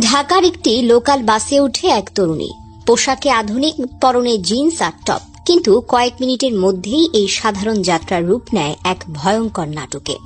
ঢাকার একটি লোকাল বাসে উঠে এক তরুণী। পোশাকে আধুনিক পরনে জিন্স আর টপ। কিন্তু কয়েক মিনিটের মধ্যেই এই সাধারণ যাত্রার রূপ নেয় এক ভয়ঙ্কর নাটকে।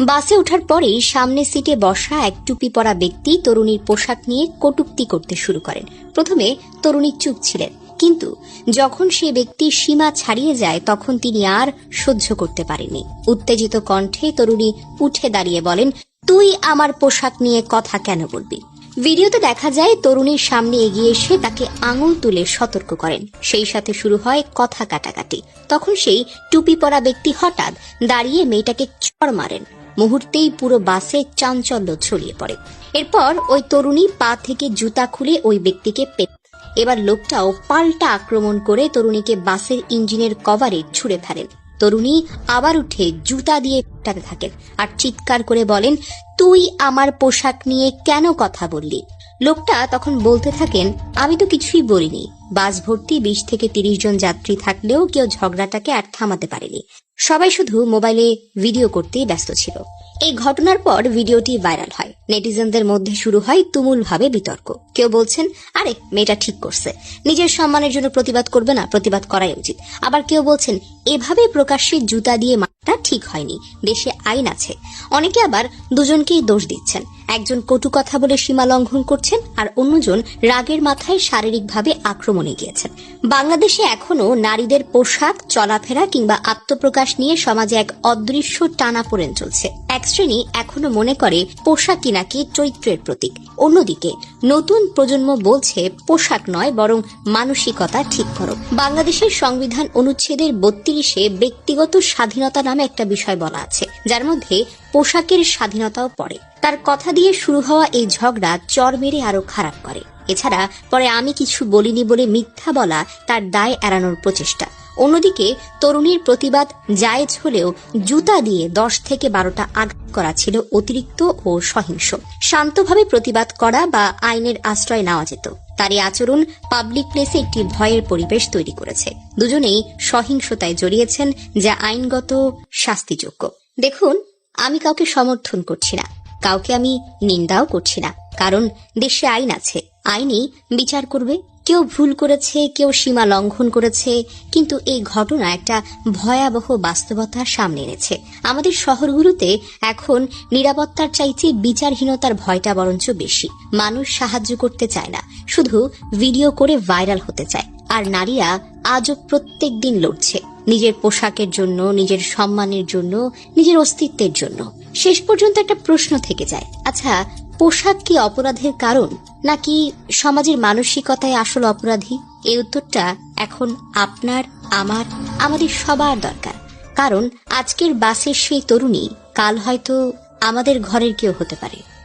বাসে ওঠার পরেই সামনে সিটে বসা এক টুপি পরা ব্যক্তি তরুণীর পোশাক নিয়ে কটূক্তি করতে শুরু করেন। প্রথমে তরুণী চুপ ছিলেন। কিন্তু যখন সে ব্যক্তি সীমা ছাড়িয়ে যায়, তখন তিনি আর সহ্য করতে পারেননি। উত্তেজিত কণ্ঠে তরুণী উঠে দাঁড়িয়ে বলেন, তুই আমার পোশাক নিয়ে কথা কেন বলবি? ভিডিওতে দেখা যায়, তরুণীর সামনে এগিয়ে এসে তাকে আঙুল তুলে সতর্ক করেন। সেই সাথে শুরু হয় কথা কাটাকাটি। তখন সেই টুপি পরা ব্যক্তি হঠাৎ দাঁড়িয়ে মেয়েটাকে চড় মারেন। মুহূর্তেই পুরো বাসে চাঞ্চল্য ছড়িয়ে পড়ে। এরপর ওই তরুণী পা থেকে জুতা খুলে ওই ব্যক্তিকে পেট এবার লোকটাও পাল্টা আক্রমণ করে তরুণীকে বাসের ইঞ্জিনের কভারে ছুঁড়ে ফেলেন। তরুণী আবার উঠে জুতা দিয়ে থাকেন আর চিৎকার করে বলেন, তুই আমার পোশাক নিয়ে কেন কথা বললি? লোকটা তখন বলতে থাকেন, আমি তো কিছুই বলিনি। বাস ভর্তি বিশ থেকে তিরিশ জন যাত্রী থাকলেও কেউ ঝগড়াটাকে আর থামাতে পারেনি। সবাই শুধু মোবাইলে ভিডিও করতেই ব্যস্ত ছিল। এই ঘটনার পর ভিডিওটি ভাইরাল হয়। নেটিজেনদের মধ্যে শুরু হয় তুমুল ভাবে বিতর্ক। কেউ বলছেন, আরে, মেয়েটা ঠিক করছে। নিজের সম্মানের জন্য প্রতিবাদ করবে না, প্রতিবাদ করাই উচিত। আবার কেউ বলছেন, এভাবে প্রকাশ্যে জুতা দিয়ে মাটা ঠিক হয়নি। দেশে আইন আছে। অনেকে আবার দুজনকেই দোষ দিচ্ছেন। একজন কটু কথা বলে সীমা লঙ্ঘন করছেন আর অন্যজন রাগের মাথায় শারীরিকভাবে আক্রমণে গিয়েছেন। বাংলাদেশে এখনও নারীদের পোশাক, চলাফেরা কিংবা আত্মপ্রকাশ নিয়ে সমাজে এক অদৃশ্য টানাপোড়েন চলছে। এক শ্রেণি এখনও মনে করে পোশাকই নাকি চৈত্রের প্রতীক। অন্যদিকে নতুন প্রজন্ম বলছে পোশাক নয়, বরং মানসিকতা ঠিক করো। বাংলাদেশের সংবিধান অনুচ্ছেদের বত্রিশে ব্যক্তিগত স্বাধীনতা নামে একটা বিষয় বলা আছে, যার মধ্যে পোশাকের স্বাধীনতাও পড়ে। তার কথা দিয়ে শুরু হওয়া এই ঝগড়া চর মেরে আরও খারাপ করে। এছাড়া পরে আমি কিছু বলিনি বলে মিথ্যা বলা তার দায় এড়ানোর প্রচেষ্টা। অন্যদিকে, তরুণীর প্রতিবাদ জায়েজ হলেও জুতা দিয়ে দশ থেকে বারোটা আঘাত করা ছিল অতিরিক্ত ও সহিংস। শান্তভাবে প্রতিবাদ করা বা আইনের আশ্রয় নেওয়া যেত। তার এই আচরণ পাবলিক প্লেসে একটি ভয়ের পরিবেশ তৈরি করেছে। দুজনেই সহিংসতায় জড়িয়েছেন, যা আইনগত শাস্তিযোগ্য। দেখুন, আমি কাউকে সমর্থন করছি না। কাউকে আমি নিন্দাও করছি না। কারণ দেশে আইন আছে। আইনই বিচার করবে কেউ ভুল করেছে, কেউ সীমা লঙ্ঘন করেছে, কিন্তু এই ঘটনা একটা ভয়াবহ বাস্তবতার সামনে এনেছে। আমাদের শহরগুলোতে এখন নিরাপত্তার চাইতে বিচারহীনতার ভয়টা বরঞ্চ বেশি। মানুষ সাহায্য করতে চায় না, শুধু ভিডিও করে ভাইরাল হতে চায়। আর নারীরা আজও প্রত্যেক দিন লড়ছে, নিজের পোশাকের জন্য, নিজের সম্মানের জন্য, নিজের অস্তিত্বের জন্য। শেষ পর্যন্ত একটা প্রশ্ন থেকে যায় আচ্ছা পোশাক কি অপরাধের কারণ, নাকি সমাজের মানসিকতায় আসল অপরাধী? এই উত্তরটা এখন আপনার, আমার, আমাদের সবার দরকার। কারণ আজকের বাসের সেই তরুণী, কাল হয়তো আমাদের ঘরের কেউ হতে পারে।